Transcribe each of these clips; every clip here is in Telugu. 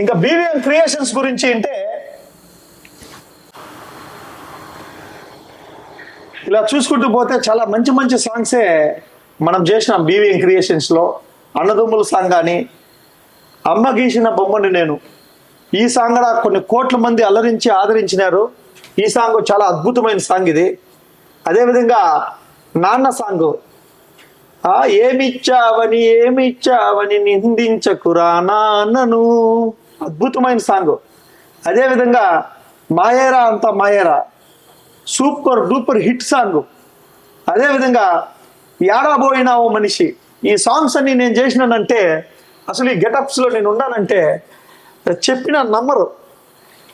ఇంకా బీవీఎం క్రియేషన్స్ గురించి అంటే ఇలా చూసుకుంటూ పోతే చాలా మంచి మంచి సాంగ్సే మనం చేసినాం బీవీఎం క్రియేషన్స్లో అన్నదమ్ముల సాంగ్ కానీ అమ్మ గీసిన బొమ్మని నేను. ఈ సాంగ్ కూడా కొన్ని కోట్ల మంది అలరించి ఆదరించినారు. ఈ సాంగ్ చాలా అద్భుతమైన సాంగ్ ఇది. అదేవిధంగా నాన్న సాంగ్ ఏమిచ్చావని ఏమిచ్చావని నిందించకురా నాన్నను. అద్భుతమైన సాంగ్. అదేవిధంగా మాయేరా అంత మాయేరా. Super duper hit song. అదేవిధంగా ఏడాబోయినావు మనిషి. ఈ సాంగ్స్ అన్ని నేను చేసినానంటే అసలు ఈ గెటప్స్లో నేను ఉన్నానంటే చెప్పిన నమ్మరు.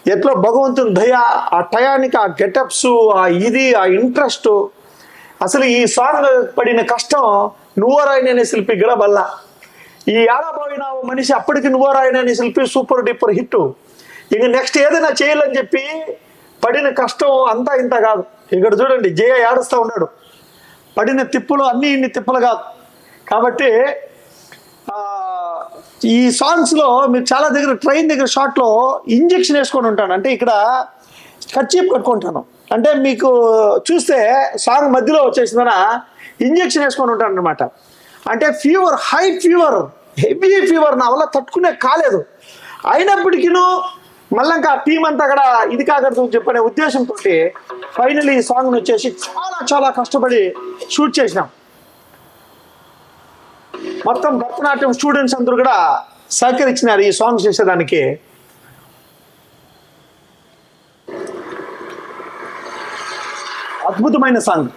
ఎట్లా భగవంతుని దయ ఆ టయానికి ఆ గెటప్స్ ఆ ఇది ఆ ఇంట్రెస్ట్. అసలు ఈ సాంగ్ పడిన కష్టం నువ్వరాయననే శిల్పి గడబల్లా. ఈ ఏడాబోయిన మనిషి అప్పటికి నువ్వరాయననే శిల్పి సూపర్ డూపర్ హిట్. ఇంక నెక్స్ట్ ఏదైనా చేయాలని చెప్పి పడిన కష్టం అంతా ఇంత కాదు. ఇక్కడ చూడండి జయ ఏడుస్తూ ఉన్నాడు. పడిన తిప్పులు అన్ని ఇన్ని తిప్పలు కాదు. కాబట్టి ఈ సాంగ్స్లో మీరు చాలా దగ్గర ట్రైన్ దగ్గర షాట్లో ఇంజెక్షన్ వేసుకొని ఉంటాను. అంటే ఇక్కడ కచ్చీప్ కట్టుకుంటాను. అంటే మీకు చూస్తే సాంగ్ మధ్యలో వచ్చేసిందన? ఇంజెక్షన్ వేసుకొని ఉంటాను అనమాట అంటే fever high fever heavy fever నా వల్ల తట్టుకునే కాలేదు. అయినప్పటికీను మళ్ళీ ఇంకా టీం అంతా కూడా ఇది కాకూడదు చెప్పనే ఉద్దేశంతో ఫైనల్ ఈ సాంగ్ని వచ్చేసి చాలా చాలా కష్టపడి షూట్ చేసినాం. మొత్తం భరతనాట్యం స్టూడెంట్స్ అందరూ కూడా సహకరించినారు ఈ సాంగ్ చేసేదానికి. అద్భుతమైన సాంగ్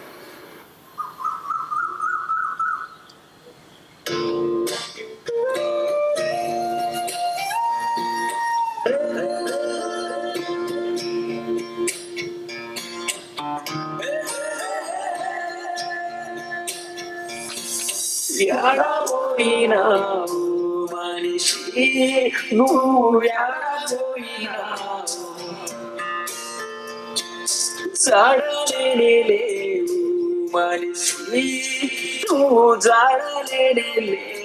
లేవు మనిషి నువ్వు జాడలేనే లేవు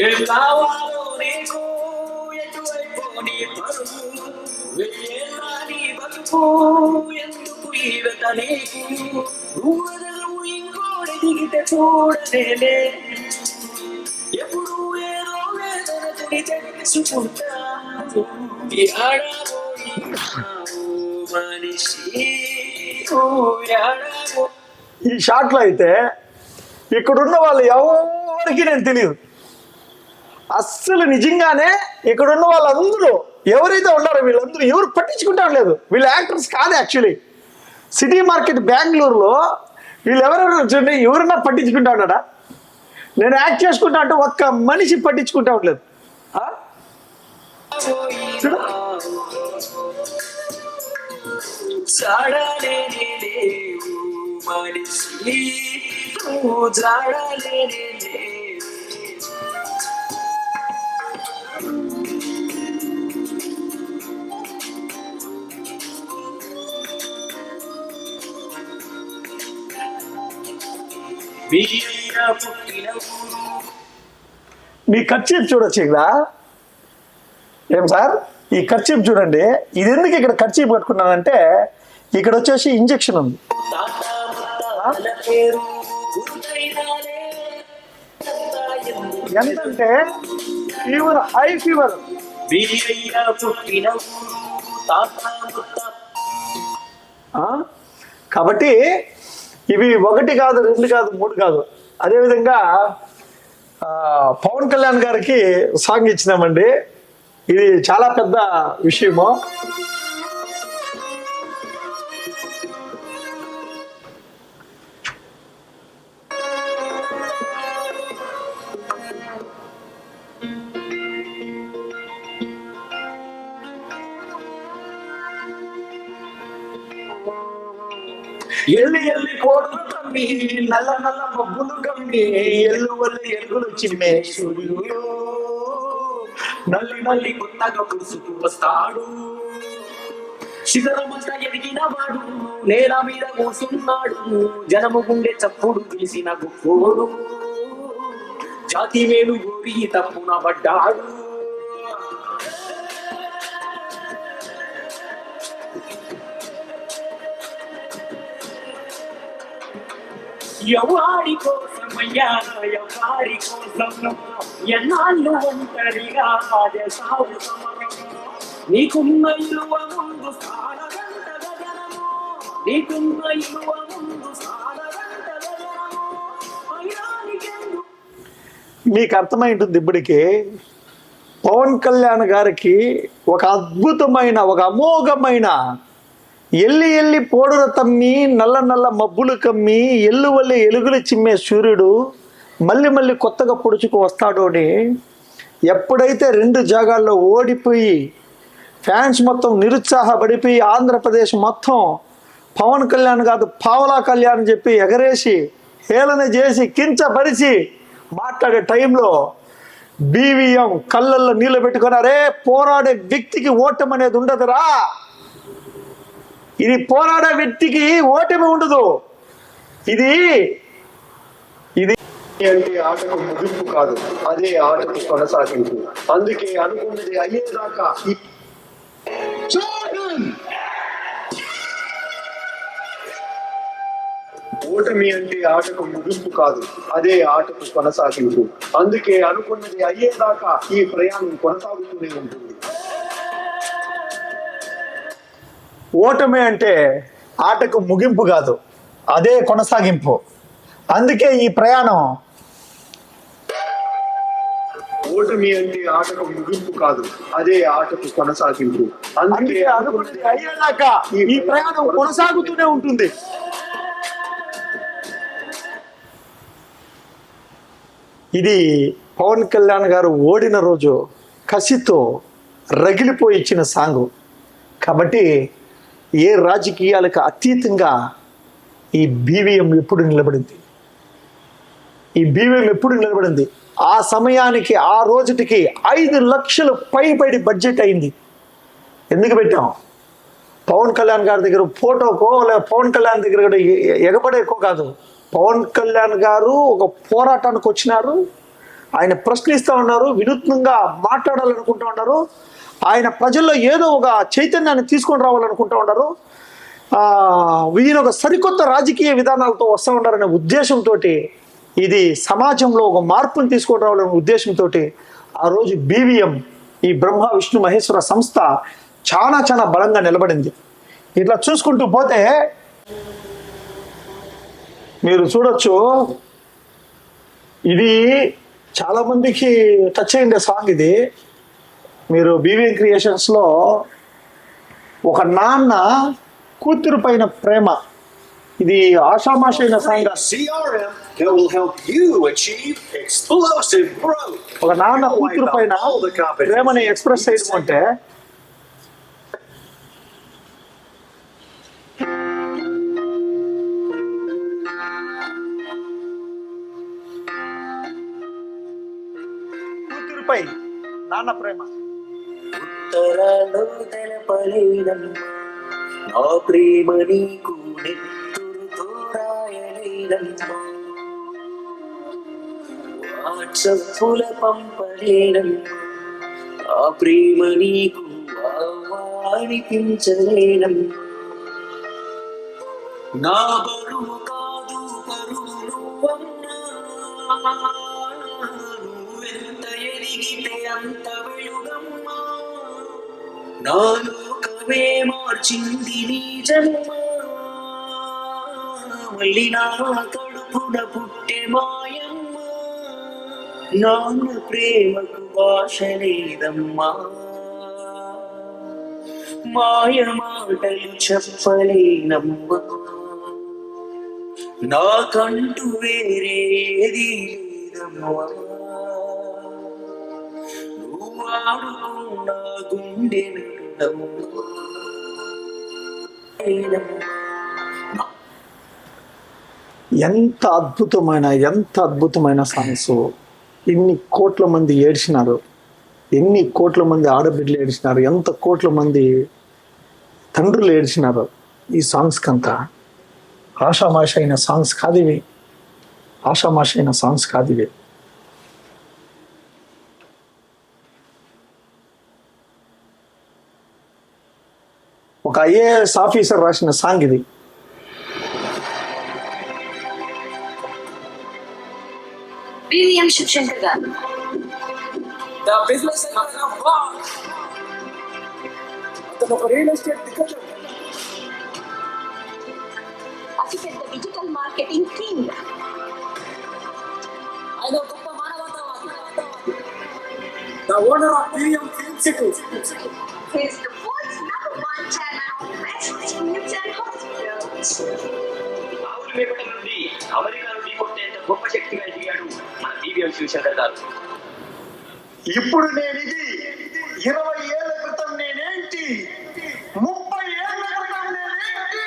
ఎలావాలో నీకు ఎటువైపు నీ పరుగు వెళ్ళా నీ బతుకు ఎందుకు ఈ వెత నీకు నువ్వు ఎదగవు ఇంకోటి దిగితే చూడలేలే ఎప్పుడు ఏదో ఈ షాట్లో అయితే ఇక్కడున్న వాళ్ళు ఎవరికి నేను తెలియదు. అస్సలు నిజంగానే ఇక్కడున్న వాళ్ళందరూ ఎవరైతే ఉన్నారో వీళ్ళందరూ ఎవరు పట్టించుకుంటాం లేదు. వీళ్ళు యాక్టర్స్ కాదు యాక్చువల్లీ. సిటీ మార్కెట్ బెంగళూరులో వీళ్ళు ఎవరెవరు చూడండి ఎవరన్నా పట్టించుకుంటా ఉన్నాడా? నేను యాక్ట్ చేసుకుంటా అంటే ఒక్క మనిషి పట్టించుకుంటా ఉండలేదు. చూడు జాడలేని లేవు మనిషి. నువ్వు జాడలేని లేవు. వీర పుట్టిన ఊరు. మీ ఖర్చీప్ చూడొచ్చు ఇక్కడ. ఏం సార్? ఈ ఖర్చీప్ చూడండి. ఇది ఎందుకు ఇక్కడ ఖర్చీప్ కట్టుకున్నానంటే ఇక్కడ వచ్చేసి ఇంజెక్షన్ ఉంది. ఎంతంటే ఫీవర్ హై ఫీవర్. కాబట్టి ఇవి ఒకటి కాదు రెండు కాదు మూడు కాదు. అదేవిధంగా పవన్ కళ్యాణ్ గారికి సాంగ్ ఇచ్చినామండి. ఇది చాలా పెద్ద విషయము. ఎల్లి ఎల్లి కోడులు నల్ల నల్ల మబ్బులు కమ్మి ఎల్లు వల్ల ఎరుగులు చిమ్మే సూర్యుడు నల్లి నల్లి కొత్తగా పురుసుకు వస్తాడు. శిఖరమంతా ఎదిగిన వాడు నేల మీద కూసున్నాడు జనము గుండె చప్పుడు తీసిన గుప్పోడు. జాతి వేలు గోరి తప్పున పడ్డాడు. ఎవరి కోసమయ్యా ఎవరి కోసం ఎన్నాళ్ళు ఒంటరిగా అదే సాగు నీకున్న ఇలువ ముందు నీకున్న ఇలువ ముందు మీకు అర్థమై ఉంటుంది ఇప్పటికి పవన్ కళ్యాణ్ గారికి ఒక అద్భుతమైన ఒక అమోఘమైన ఎల్లి ఎల్లి పోడుర తమ్మి నల్ల నల్ల మబ్బులు కమ్మి ఎల్లు వల్లి ఎలుగులు చిమ్మే సూర్యుడు మళ్ళీ మళ్ళీ కొత్తగా పొడుచుకు వస్తాడు అని ఎప్పుడైతే రెండు జాగాల్లో ఓడిపోయి ఫ్యాన్స్ మొత్తం నిరుత్సాహపడిపోయి ఆంధ్రప్రదేశ్ మొత్తం పవన్ కళ్యాణ్ కాదు పావలా కళ్యాణ్ చెప్పి ఎగరేసి హేళన చేసి కించపరిచి మాట్లాడే టైంలో బీవీఎం కళ్ళల్లో నీళ్ళు పెట్టుకున్నారే. పోరాడే వ్యక్తికి ఓటం అనేది ఉండదురా! ఇది పోరాడే వ్యక్తికి ఓటమి ఉండదు. ఇది ఇది అంటే ఆటకు ముగింపు కాదు అదే ఆటకు కొనసాగింపు. అందుకే అనుకున్నది అయ్యేదాకా ఓటమి అంటే ఆటకు ముగింపు కాదు అదే ఆటకు కొనసాగింపు. అందుకే అనుకున్నది అయ్యేదాకా ఈ ప్రయాణం కొనసాగుతూనే ఉంటుంది. ఓటమి అంటే ఆటకు ముగింపు కాదు అదే కొనసాగింపు. అందుకే ఈ ప్రయాణం. ఓటమి అంటే ఆటకు ముగింపు కాదు అదే ఆటకు కొనసాగింపు. అందుకే అనుకున్నది అయ్యేదాకా ఈ ప్రయాణం కొనసాగుతూనే ఉంటుంది. ఇది పవన్ కళ్యాణ్ గారు ఓడిన రోజు కసితో రగిలిపోయి ఇచ్చిన సాంగు. కాబట్టి ఏ రాజకీయాలకు అతీతంగా ఈ బీవీఎం ఎప్పుడు నిలబడింది? ఈ బీవీఎం ఎప్పుడు నిలబడింది? ఆ సమయానికి ఆ రోజుటికి ఐదు లక్షలు పైబడి బడ్జెట్ అయింది. ఎందుకు పెట్టాం? పవన్ కళ్యాణ్ గారి దగ్గర ఫోటోకో లేదా పవన్ కళ్యాణ్ దగ్గర కూడా ఎగబడేకో కాదు. పవన్ కళ్యాణ్ గారు ఒక పోరాటానికి వచ్చినారు. ఆయన ప్రశ్నిస్తూ ఉన్నారు వినూత్నంగా మాట్లాడాలనుకుంటూ ఉన్నారు. ఆయన ప్రజల్లో ఏదో ఒక చైతన్యాన్ని తీసుకొని రావాలనుకుంటూ ఉండరు. ఈయన ఒక సరికొత్త రాజకీయ విధానాలతో వస్తూ ఉండాలనే ఉద్దేశంతో ఇది సమాజంలో ఒక మార్పును తీసుకొని రావాలనే ఉద్దేశంతో ఆ రోజు బీవీఎం ఈ బ్రహ్మ విష్ణు మహేశ్వర సంస్థ చాలా చాలా బలంగా నిలబడింది. ఇట్లా చూసుకుంటూ పోతే మీరు చూడొచ్చు ఇది చాలామందికి టచ్ అయిండే సాంగ్ ఇది. మీరు బీవీఎం క్రియేషన్స్లో ఒక నాన్న కూతురు పైన ప్రేమ ఇది ఆషామాషైన song CRM that will help you achieve explosive growth. ఒక నాన్న కూతురు పైన. ప్రేమని ఎక్స్ప్రెస్ చేయడం అంటే కూతురుపై నాన్న ప్రేమ ఉత్తరాలు తెలపలేనమ్మా. నా ప్రేమ నీకు నెత్తురుతో రాయలేనమ్మా వాట్సప్పుల పంపలేనమ్మా. నా ప్రేమ నీకు అనిపించలేనమ్మా. నా బరువు నా లోకమే మార్చింది నీ జన్మ మళ్ళీ నా కడుపున పుట్టే మాయమ్మ. నాన్న ప్రేమకు భాష లేదమ్మా. మాయ మాటలు చెప్పలేనమ్మా. నాకంటూ వేరేది లేదమ్మా. ఆడుకున్న గుండె ఎంత అద్భుతమైన ఎంత అద్భుతమైన సాంగ్స్ ఎన్ని కోట్ల మంది ఏడ్చినారు ఎన్ని కోట్ల మంది ఆడబిడ్డలు ఏడ్చినారు ఎంత కోట్ల మంది తండ్రులు ఏడ్చినారు ఈ సాంగ్స్ కంతా ఆషామాష అయిన సాంగ్స్ కాదు ఇవి ఆషామాష అయిన సాంగ్స్ కాదు ఒక ఐఏఎస్ ఆఫీసర్ రాసిన సాంగ్ ఇది బివిఎం శివశంకర్ గారు The business icon of God. అతను ఒక రియల్ ఎస్టేట్ దిగ్గజం అతిపెద్ద డిజిటల్ మార్కెటింగ్ కింగ్ ఆయన ఒక గొప్ప మానవతావాది the owner of PM film city Hospitals. ఆవులు మేపటం నుండి అమెరికాను ఢీకొట్టేంత గొప్ప శక్తిగా ఎదిగాడు మన శివశంకర్ గారు ఇప్పుడు నేను ఇది ఇరవై ఏళ్ళ క్రితం నేనేంటి ముప్పై ఏళ్ళ క్రితం నేనేంటి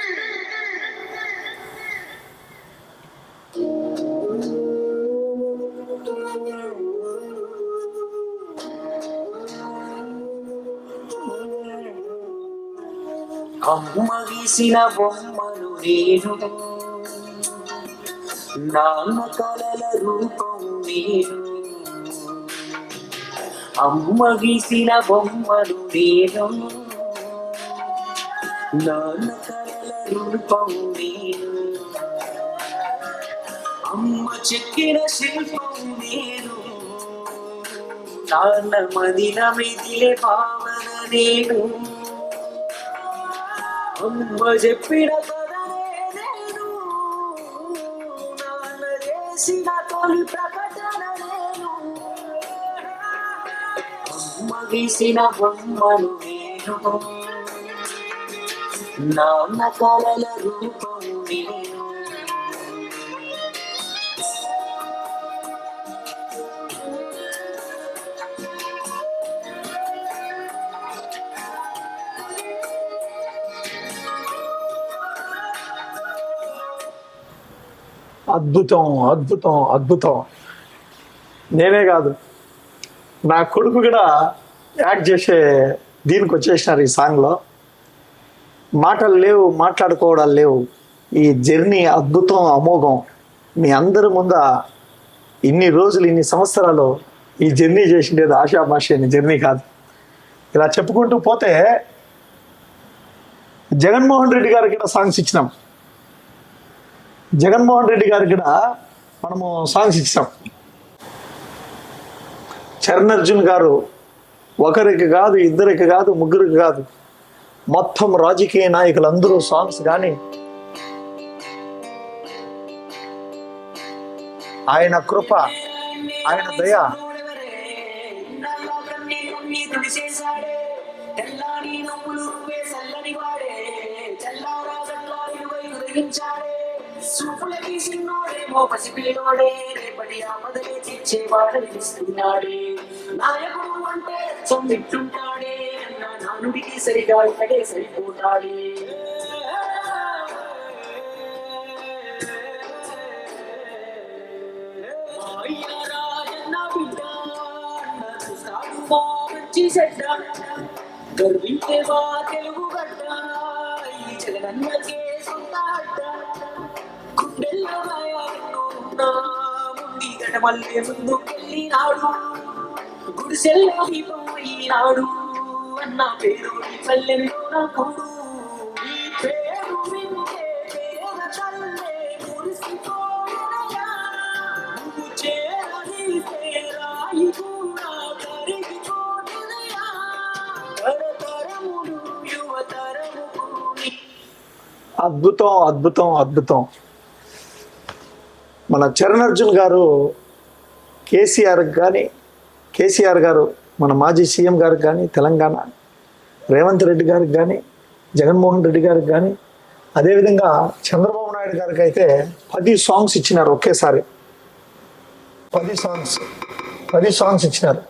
అమ్మ గీసిన బొమ్మ నేను నాన్న కలల రూపం నేను. అమ్మ గీసిన బొమ్మను నేను. నాన్న కలల రూపం నేను. అమ్మ చెక్కిన శిల్పం నేను. నాన్న మదిన మిదిలే భావన నేను. అమ్మ చెప్పిన గీసిన బొమ్మను నేను నాన్న కళల రూపం నేను అద్భుతం అద్భుతం అద్భుతం. నేనే కాదు. నా కొడుకు కూడా యాక్ట్ చేసే దీనికి వచ్చేసినారు ఈ సాంగ్లో. మాటలు లేవు మాట్లాడుకోవడాలు లేవు. ఈ జర్నీ అద్భుతం అమోఘం. మీ అందరి ముంద ఇన్ని రోజులు ఇన్ని సంవత్సరాలు ఈ జర్నీ చేసిండేది ఆశామాషి అనే జర్నీ కాదు. ఇలా చెప్పుకుంటూ పోతే జగన్మోహన్ రెడ్డి గారికి కూడా సాంగ్స్ ఇచ్చినాం. జగన్మోహన్ రెడ్డి గారికి కూడా మనము సాంగ్స్ ఇచ్చాం చరణ్ అర్జున్ గారు ఒకరికి కాదు ఇద్దరికి కాదు ముగ్గురికి కాదు. మొత్తం రాజకీయ నాయకులు అందరూ సాంగ్స్ కానీ ఆయన కృప ఆయన దయ చేశాడే చూపులకి సిన్నోడేమో పసిపిల్లినోడే రేపటి ఆపదలే చిచ్చే వాడనిస్తున్నాడే నాయకుడు అంటే సొమ్మిట్టుంటాడే అన్న నానుడికి సరిగా ఇక్కడే సరిపోతాడే. గర్వించే తెలుగు గడ్డ. ఈ జగనన్నకే సొంత అడ్డ. గుండెల్లో ముందుకెళ్ళినాడు. గుడిసెల్లో అన్న పేరు నీ పల్లెల్లో నా కొడు పేరు వింటే తల్లే నువ్వు కూడా కరిగిపోయినయా అద్భుతం అద్భుతం అద్భుతం. మన చరణ్ అర్జున్ గారు కేసీఆర్ కానీ కేసీఆర్ గారు మన మాజీ సీఎం గారికి కానీ తెలంగాణ రేవంత్ రెడ్డి గారికి కానీ జగన్మోహన్ రెడ్డి గారికి కానీ అదేవిధంగా చంద్రబాబు నాయుడు గారికి అయితే పది సాంగ్స్ ఇచ్చినారు ఒకేసారి. పది సాంగ్స్ పది సాంగ్స్ ఇచ్చినారు.